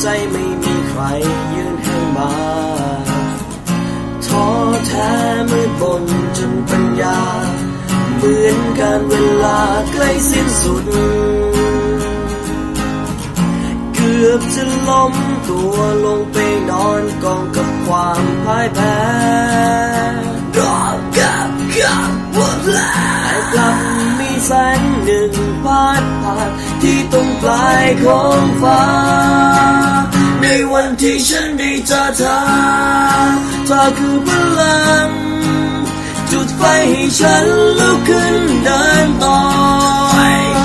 ใจไม่มีใครยืนให้มาท้อแท้มืดบนจนปัญญา เหมือนการเวลาใกล้สิ้นสุด เกือบจะล้มตัวลงไปนอนกองกับความพ่ายแพ้ดอกกับกับหมดแล้วกลับมีแสงหนึ่งพาดผ่านที่ตรงปลายของฟ้า วันที่ฉันได้เจอเธอเธอคือพลังจุดไฟให้ฉันลุกขึ้นเดินต่อ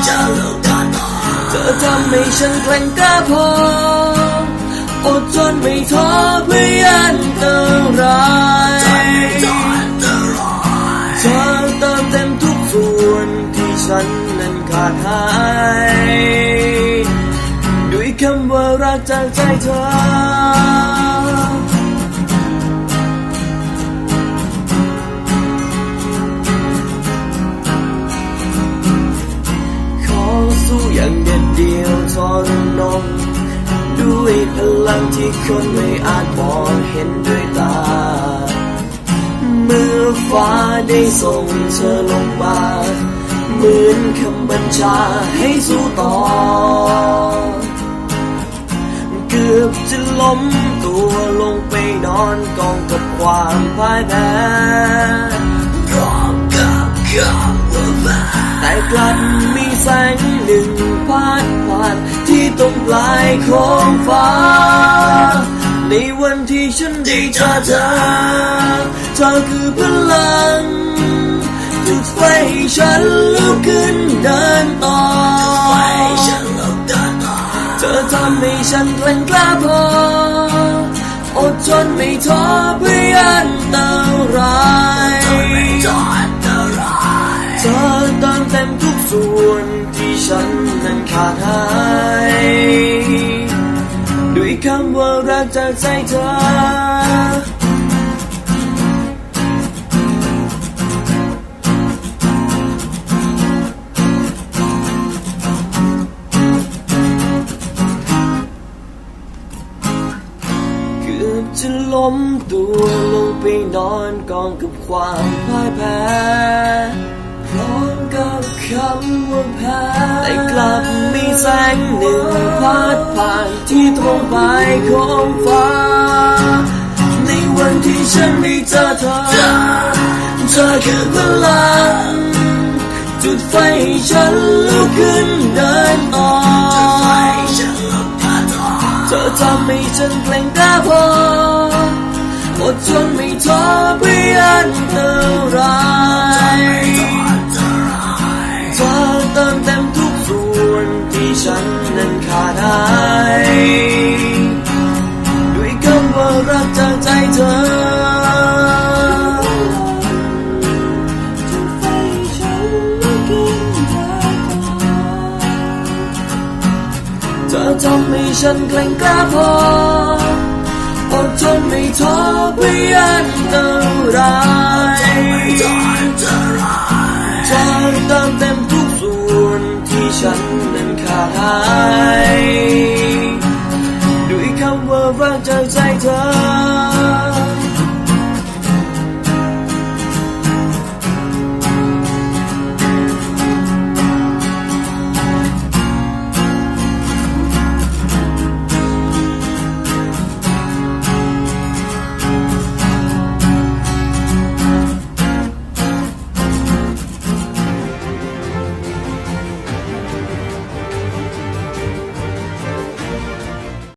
จะลุกเดินต่อเธอทำให้ฉันแกร่งกล้าพออดทนไม่ท้อเพื่ออันตรายเธอเติมเต็มทุกส่วนที่ฉันนั้นขาดหาย กจากใจเธอ ขอสู้อย่างเด็ดเดียวทรนงด้วยพลังที่คนไม่อาจมองเห็นด้วยตา เมื่อฟ้าได้ส่งเธอลงมา เหมือนคำบัญชาให้สู้ต่อ มตัวลงไปนอนกองกับความพ่ายแพ้รอบกับกับว่าแต่กลับมีแสงหนึ่งพาดผ่านที่ตรงปลายของฟ้า ในวันที่ฉันได้เจอเธอเธอคือพลังจุดไฟฉันลุกขึ้นเดินต่อเธอทำให้ฉันแกร่งกล้าพออดท นไม่ท้อเพื่ออันตรายเธอเติมเต็มทุกส่วนที่ฉันนั้นขาดหายด้วยคำว่ารักจากใจเธอ จะล้มตัวลงไปนอนกองกับความพ่ายแพ้พร้อมกับคำว่าแพ้แต่กลับมีแสงหนึ่งพาดผ่านที่ตรงปลายของฟ้า ในวันที่ฉันได้เจอเธอเธอคือพลังจุดไฟให้ฉันลุกขึ้นเดินต่อเธอทำให้ฉันแกร่งกล้าพอ ดทนไม่ท้อเพื่ออันตรายเธอเติมเต็มทุกส่วนที่ฉันนั้นขาดหายด้วยคำว่ารักจากใจเธอเธอทำให้ฉันแกร่งกล้าพอ ไว้อันท่าไรธางติมเต็มทุกส่วนที่ฉันนั้นขาดหายด้วยคำว่ารักจากใจเธอ